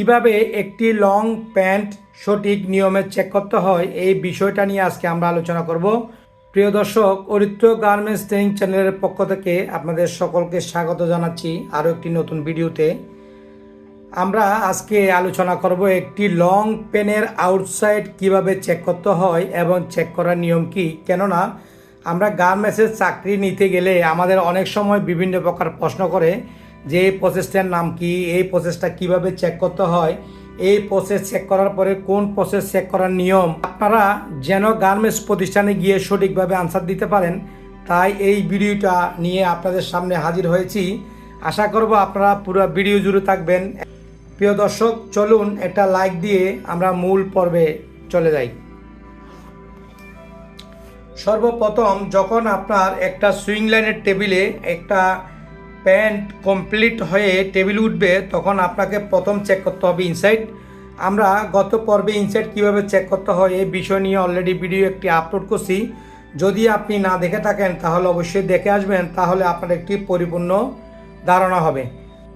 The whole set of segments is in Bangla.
কীভাবে একটি লং প্যান্ট সঠিক নিয়মে চেক করতে হয়, এই বিষয়টা নিয়ে আজকে আমরা আলোচনা করব। প্রিয় দর্শক, অরিত্র গার্মেন্টস ট্রেনিং চ্যানেলের পক্ষ থেকে আপনাদের সকলকে স্বাগত জানাচ্ছি আরও একটি নতুন ভিডিওতে। আমরা আজকে আলোচনা করব একটি লং পেনের আউটসাইড কীভাবে চেক করতে হয় এবং চেক করার নিয়ম কি। কেননা, আমরা গার্মেন্টসের চাকরি নিতে গেলে আমাদের অনেক সময় বিভিন্ন প্রকার প্রশ্ন করে যে এই প্রসেসটার নাম কি, এই প্রসেসটা কীভাবে চেক করতে হয়, এই প্রসেস চেক করার পরে কোন প্রসেস চেক করার নিয়ম, আপনারা যেন গার্মেন্টস প্রতিষ্ঠানে গিয়ে সঠিকভাবে আনসার দিতে পারেন, তাই এই ভিডিওটা নিয়ে আপনাদের সামনে হাজির হয়েছি। আশা করব আপনারা পুরো ভিডিও জুড়ে থাকবেন। প্রিয় দর্শক, চলুন একটা লাইক দিয়ে আমরা মূল পর্বে চলে যাই। সর্বপ্রথম, যখন আপনার একটা সুইং লাইনের টেবিলে একটা প্যান্ট কমপ্লিট হয়ে টেবিল উঠবে, তখন আপনাকে প্রথম চেক করতে হবে ইনসাইড আমরা গত পর্বে ইনসাইড কীভাবে চেক করতে হয় এই বিষয় নিয়ে অলরেডি ভিডিও একটি আপলোড করছি। যদি আপনি না দেখে থাকেন, তাহলে অবশ্যই দেখে আসবেন, তাহলে আপনার একটি পরিপূর্ণ ধারণা হবে।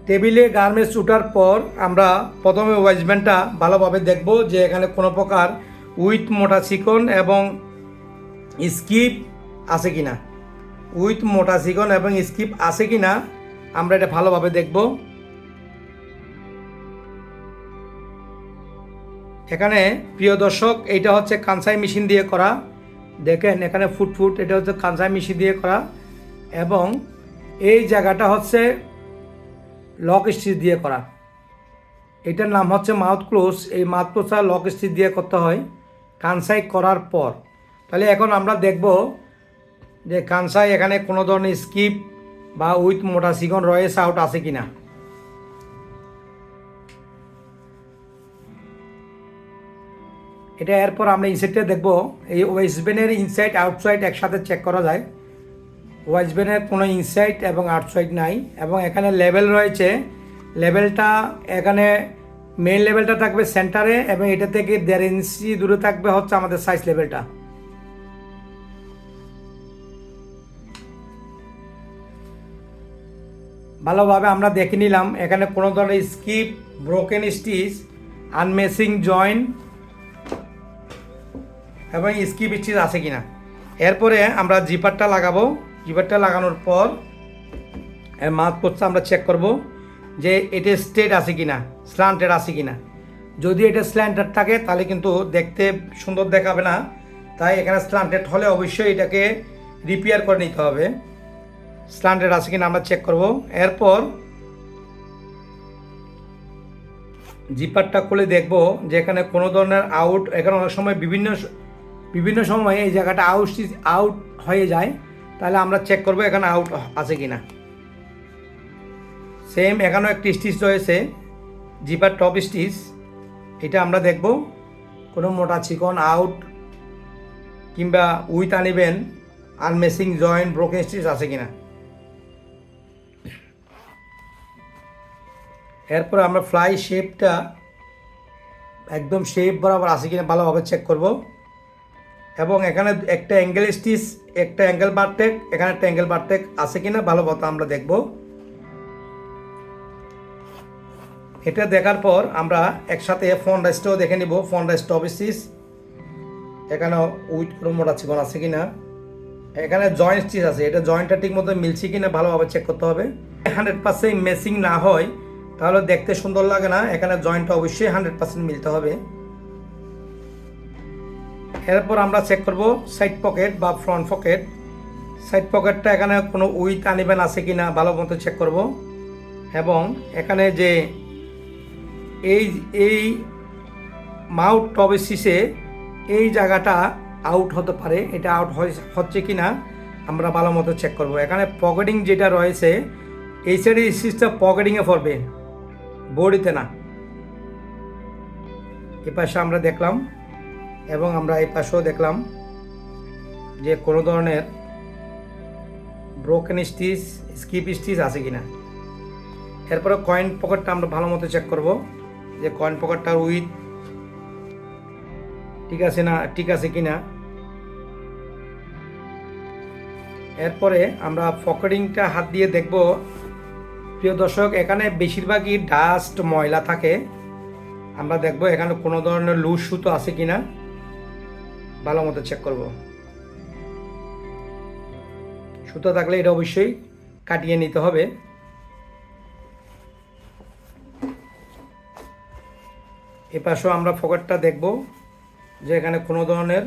টেবিলে গার্মেন্টস উঠার পর আমরা প্রথমে ওয়াইজমেন্টটা ভালোভাবে দেখব যে এখানে কোনো প্রকার উইথ মোটা চিকন এবং স্কিপ আছে কি না উইথ মোটা চিকন এবং স্কিপ আছে কি না, আমরা এটা ভালোভাবে দেখব। এখানে প্রিয় দর্শক, এইটা হচ্ছে কানসাই মেশিন দিয়ে করা। দেখেন, এখানে ফুট ফুট, এটা হচ্ছে কানসাই মেশিন দিয়ে করা। এবং এই জায়গাটা হচ্ছে লক স্টিচ দিয়ে করা। এটার নাম হচ্ছে মাউথ ক্লোজ। এই মাউথ ক্লোজটা লক স্টিচ দিয়ে করতে হয়। কানসাই করার পর। তাহলে এখন আমরা দেখব যে কানসাই এখানে কোনো ধরনের স্কিপ বা উইথ মোটা সিগন রয়েস আউট আছে কি না এটা এরপর আমরা ইনসাইডটা দেখব। এই ওয়েস্টবেনের ইনসাইড আউটসাইড একসাথে চেক করা যায়। ওয়েস্টবেনের কোনো ইনসাইড এবং আউটসাইড নাই। এবং এখানে লেভেল রয়েছে। লেভেলটা এখানে মেন লেভেলটা থাকবে সেন্টারে এবং এটা থেকে দেড় ইঞ্চি দূরে থাকবে হচ্ছে আমাদের সাইজ লেভেলটা ভালোভাবে আমরা দেখে নিলাম, এখানে কোনো ধরনের স্কিপ ব্রোকেন স্টিচ আনমেসিং জয়েন্ট এবং স্কিপ স্টিচ আছে কিনা। এরপরে আমরা জিপারটা লাগাবো। জিপারটা লাগানোর পর এর মাছ পোস্টটা আমরা চেক করব যে এটা স্টেট আছে কি না স্ল্যান্টেড আছে কিনা। যদি এটা স্ল্যান্টেড থাকে, তাহলে কিন্তু দেখতে সুন্দর দেখাবে না। তাই এখানে স্ল্যান্টেড হলে অবশ্যই এটাকে রিপেয়ার করে নিতে হবে। স্ল্যান্টেড আছে কিনা আমরা চেক করব। এরপর জিপারটা খুলে দেখব যে এখানে কোনো ধরনের আউট এখানে অনেক সময় বিভিন্ন বিভিন্ন সময় এই জায়গাটা আউট আউট হয়ে যায়। তাহলে আমরা চেক করব এখানে আউট আছে কিনা। সেম এখানেও একটি স্টিচ রয়েছে জিপার টপ স্টিচ এটা আমরা দেখব, কোনো মোটা চিকন আউট কিংবা উইথ আনিবেন আনমেসিং জয়েন্ট ব্রোকেন স্টিচ আছে কিনা। এরপর আমরা ফ্লাই শেপটা একদম শেপ বরাবর আছে কিনা ভালোভাবে চেক করব। এবং এখানে একটা অ্যাঙ্গেল স্টিচ একটা অ্যাঙ্গেল বারটেক এখানে একটা অ্যাঙ্গেল বারটেক আছে কিনা ভালোভাবে আমরা দেখব। এটা দেখার পর আমরা একসাথে ফোন রাইসটাও দেখে নিব। ফোন রাইস টপ স্টিচ এখানে উইথ কোনো মোটা চিকন আছে কিনা। এখানে জয়েন্ট স্টিচ আছে। এটা জয়েন্টটা ঠিক মতো মিলছে কিনা ভালোভাবে চেক করতে হবে। হান্ড্রেড পার্সেন্ট মেসিং না হয় তাহলে দেখতে সুন্দর লাগে না? এখানে জয়েন্টটা অবশ্যই হান্ড্রেড পার্সেন্ট মিলতে হবে। এরপর আমরা চেক করব সাইড পকেট বা ফ্রন্ট পকেট সাইড পকেটটা এখানে কোনো উইথ আনিবেন আছে কি না ভালো মতো চেক করব। এবং এখানে যে এই এই মাউথ টবে সিসে এই জায়গাটা আউট হতে পারে। এটা আউট হচ্ছে কি না আমরা ভালো মতো চেক করব। এখানে পকেটিং যেটা রয়েছে, এই সাইডে সিসটা পকেটিংয়ে পড়বে। বডিতে না। এ পাশে আমরা দেখলাম এবং আমরা এই পাশেও দেখলাম যে কোনো ধরনের ব্রোকেন স্টিচ স্কিপ স্টিচ আছে কিনা। এরপরে কয়েন পকেটটা আমরা ভালো মতো চেক করব যে কয়েন পকেটটার উইথ ঠিক আছে না, ঠিক আছে কিনা। এরপরে আমরা পকেটিংটা হাত দিয়ে দেখব প্রিয় দর্শক, এখানে বেশিরভাগই ডাস্ট ময়লা থাকে। আমরা দেখব এখানে কোনো ধরনের লুজ সুতো আছে কিনা। ভালো মতো চেক করব। সুতো থাকলে এটা অবশ্যই কাটিয়ে নিতে হবে। এ পাশেও আমরা পকেটটা দেখব যে এখানে কোনো ধরনের,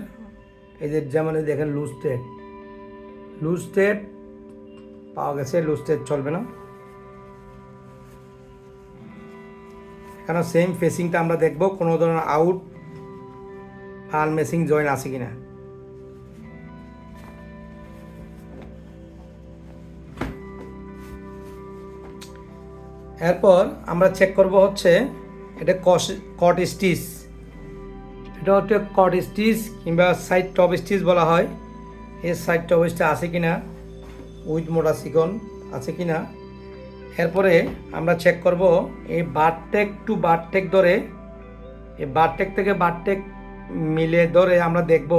এই যে যেমন দেখেন লুজ থ্রেড লুজ থ্রেড পাওয়া গেছে লুজ থ্রেড চলবে না। এখানে সেম ফেসিংটা আমরা দেখব, কোনো ধরনের আউট আর মেসিং জয়েন আছে কিনা। এরপর আমরা চেক করব হচ্ছে এটা কস কট স্টিচ এটা হচ্ছে কট স্টিচ কিংবা সাইড টপ স্টিচ বলা হয়। এর সাইড টপ স্টিচ আছে কিনা? উইথ মোটা সিকন আছে কিনা? এরপরে আমরা চেক করব এই বারটেক টু বারটেক ধরে, এই বারটেক থেকে বারটেক মিলে ধরে আমরা দেখব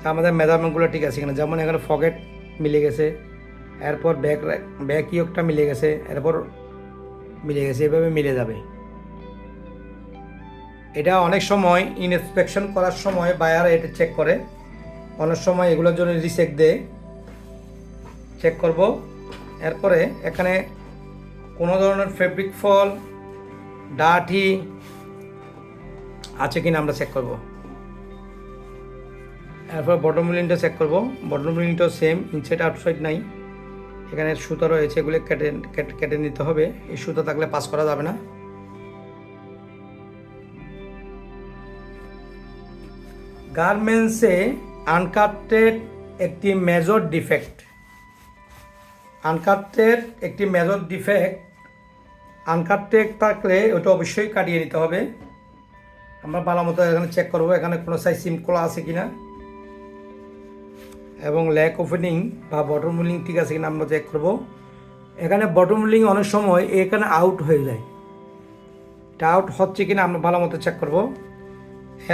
যে আমাদের মেজারমেন্টগুলো ঠিক আছে কিনা। যেমন এখানে ফকেট মিলে গেছে, এরপর ব্যাক ব্যাক ইয়কটা মিলে গেছে, এরপর মিলে গেছে, এভাবে মিলে যাবে। এটা অনেক সময় ইনস্পেকশন করার সময় বায়ার এটা চেক করে, অনেক সময় এগুলোর জন্য রিসেক দেয়। চেক করব, এরপরে এখানে কোনো ধরনের ফেব্রিক ফল ডাঠি আছে কিনা আমরা চেক করব। এরপর বটম লিনটা চেক করব। বটম লিনটাও সেম ইনসাইড আউটসাইড নাই। এখানে সুতো রয়েছে, এগুলো কেটে, কেটে- নিতে হবে। এই সুতো থাকলে পাস করা যাবে না। গার্মেন্টসে আনকাটেড একটি মেজর ডিফেক্ট আনকাটেড একটি মেজর ডিফেক্ট আনকাটেড থাকলে ওটা অবশ্যই কাটিয়ে নিতে হবে। আমরা ভালো মতো এখানে চেক করব, এখানে কোনো সাইজ সিম খোলা আছে কি না এবং ল্যাক ওপেনিং বা বটম রুলিং ঠিক আছে কিনা আমরা চেক করব। এখানে বটম রুলিং অনেক সময় এখানে আউট হয়ে যায়। এটা আউট হচ্ছে কিনা আমরা ভালো মতো চেক করব।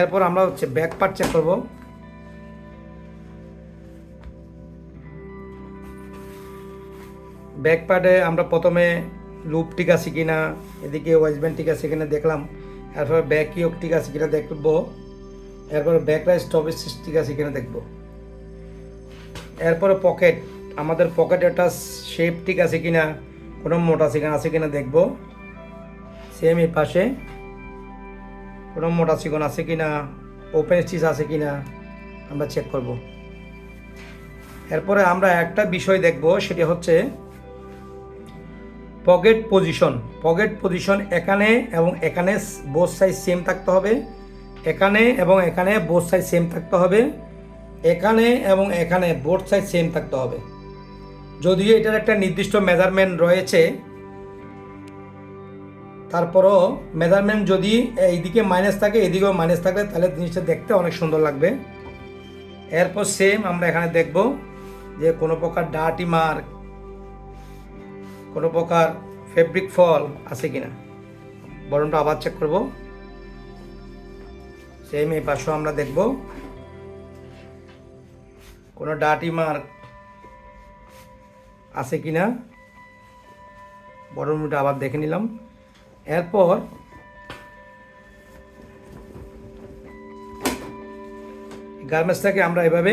এরপর আমরা হচ্ছে ব্যাক পার্ট চেক করব। ব্যাক পার্টে আমরা প্রথমে লুপ ঠিক আছে কি না এদিকে ওয়েস্টব্যান্ড ঠিক আছে কিনা দেখলাম, এরপর ব্যাক ইয়োগ ঠিক আছে কিনা দেখব, এরপর ব্যাক রাইস স্টপেজ ঠিক আছে কিনা দেখব। এরপরে পকেট আমাদের পকেট একটা শেপ ঠিক আছে কিনা, কোনো মোটা চিকন আছে কিনা দেখব। সেম এই পাশে, কোনো মোটা চিকন আছে কিনা ওপেন স্টিচ আছে কিনা, আমরা চেক করব। এরপরে আমরা একটা বিষয় দেখব, সেটি হচ্ছে পকেট পজিশন পকেট পজিশন এখানে এবং এখানে বোথ সাইজ সেম থাকতে হবে। এখানে এবং এখানে বোথ সাইজ সেম থাকতে হবে। এখানে এবং এখানে বোর্ড সাইজ সেম থাকতে হবে। যদিও এটার একটা নির্দিষ্ট মেজারমেন্ট রয়েছে, তারপরও মেজারমেন্ট যদি এইদিকে মাইনাস থাকে, এদিকেও মাইনাস থাকে তাহলে জিনিসটা দেখতে অনেক সুন্দর লাগবে। এরপর সেম আমরা এখানে দেখব যে কোনো প্রকার ডাটি মার্ক কোনো প্রকার ফেব্রিক ফল আছে কি না বরণটা আবার চেক করব। সেম এই পাশেও আমরা দেখব। কোনো ডাটি মার্ক আছে কি না বরণটা আবার দেখে নিলাম। এরপর গার্মেন্টসটাকে আমরা এভাবে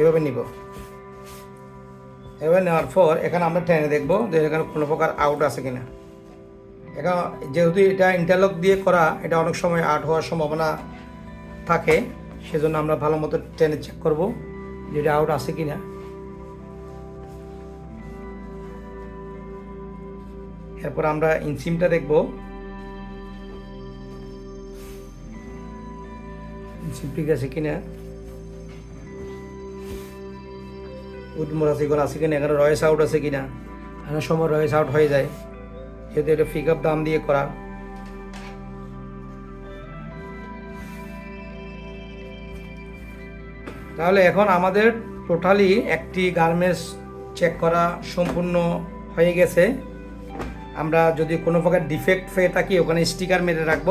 এভাবে নিব। এভাবে নেওয়ার পর এখানে আমরা টেনে দেখব যে এখানে কোনো প্রকার আউট আছে কিনা। এখন যেহেতু এটা ইন্টারলক দিয়ে করা, এটা অনেক সময় আউট হওয়ার সম্ভাবনা থাকে, সেজন্য আমরা ভালো মতো টেনে চেক করব যে এটা আউট আছে কিনা। এরপর আমরা ইনসিমটা দেখব। ইনসিম ঠিক আছে কিনা। উদ্মোর আছে, এগুলো আছে কিনা, এখানে রয়েস আউট আছে কিনা অনেক সময় রয়েস আউট হয়ে যায়। যেহেতু এটা পিক আপ দাম দিয়ে করা। তাহলে এখন আমাদের টোটালি একটি গার্মেন্টস চেক করা সম্পূর্ণ হয়ে গেছে। আমরা যদি কোনো প্রকার ডিফেক্ট পেয়ে থাকি, ওখানে স্টিকার মেরে রাখব।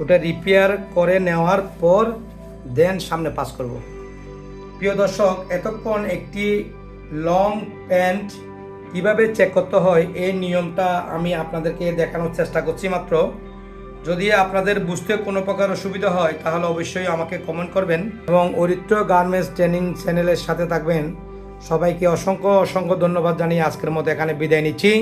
ওটা রিপেয়ার করে নেওয়ার পর দেন সামনে পাস করব। প্রিয় দর্শক, এতক্ষণ একটি লং প্যান্ট কীভাবে চেক করতে হয় এই নিয়মটা আমি আপনাদেরকে দেখানোর চেষ্টা করছি মাত্র। যদি আপনাদের বুঝতে কোনো প্রকার অসুবিধা হয়, তাহলে অবশ্যই আমাকে কমেন্ট করবেন এবং অরিত্র গার্মেন্টস ট্রেনিং চ্যানেলের সাথে থাকবেন। সবাইকে অসংখ্য অসংখ্য ধন্যবাদ জানিয়ে আজকের মতো এখানে বিদায় নিচ্ছি।